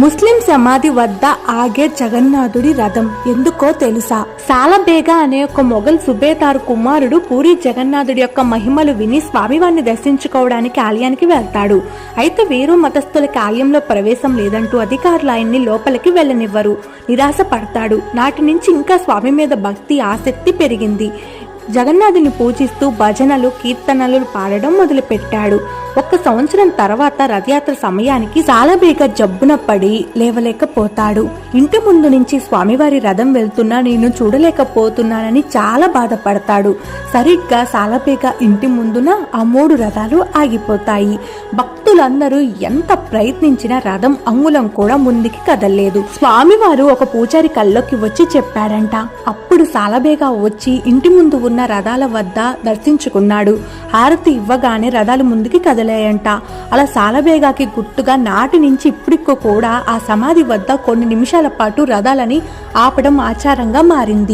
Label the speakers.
Speaker 1: ముస్లిం సమాధి వద్ద ఆగే జగన్నాథుడి రథం. ఎందుకో తెలుసా? సాలబేగ అనే ఒక మొఘల్ సుబేదార్ కుమారుడు పూరి జగన్నాథుడి యొక్క మహిమలు విని స్వామివారిని దర్శించుకోవడానికి ఆలయానికి వెళ్తాడు. అయితే వీరు మతస్థులకి ఆలయంలో ప్రవేశం లేదంటూ అధికారులు ఆయన్ని లోపలికి వెళ్ళనివ్వరు. నిరాశ పడతాడు నాటి నుంచి ఇంకా స్వామి మీద భక్తి ఆసక్తి పెరిగింది. జగన్నాథుని పూజిస్తూ భజనలు కీర్తనలు పాడడం మొదలుపెట్టాడు. ఒక్క సంవత్సరం తర్వాత రథయాత్ర సమయానికి సాలబేగ జబ్బున పడి లేవలేకపోతాడు. ఇంటి ముందు నుంచి స్వామివారి రథం వెళ్తున్నా నేను చూడలేకపోతున్నానని చాలా బాధపడతాడు. సరిగ్గా సాలబేగ ఇంటి ముందున ఆ మూడు రథాలు ఆగిపోతాయి. భక్తులందరూ ఎంత ప్రయత్నించినా రథం అంగుళం కూడా ముందుకి కదలలేదు. స్వామివారు ఒక పూజారి కల్లోకి వచ్చి చెప్పాడంట. అప్పుడు సాలబేగా వచ్చి ఇంటి ముందు ఉన్న రథాల వద్ద దర్శించుకున్నాడు. హారతి ఇవ్వగానే రథాలు ముందుకి కదలాయంట. అలా సాలబేగాకి గుర్తుగా నాటి నుంచి ఇప్పటికో కూడా ఆ సమాధి వద్ద కొన్ని నిమిషాల పాటు రథాలని ఆపడం ఆచారంగా మారింది.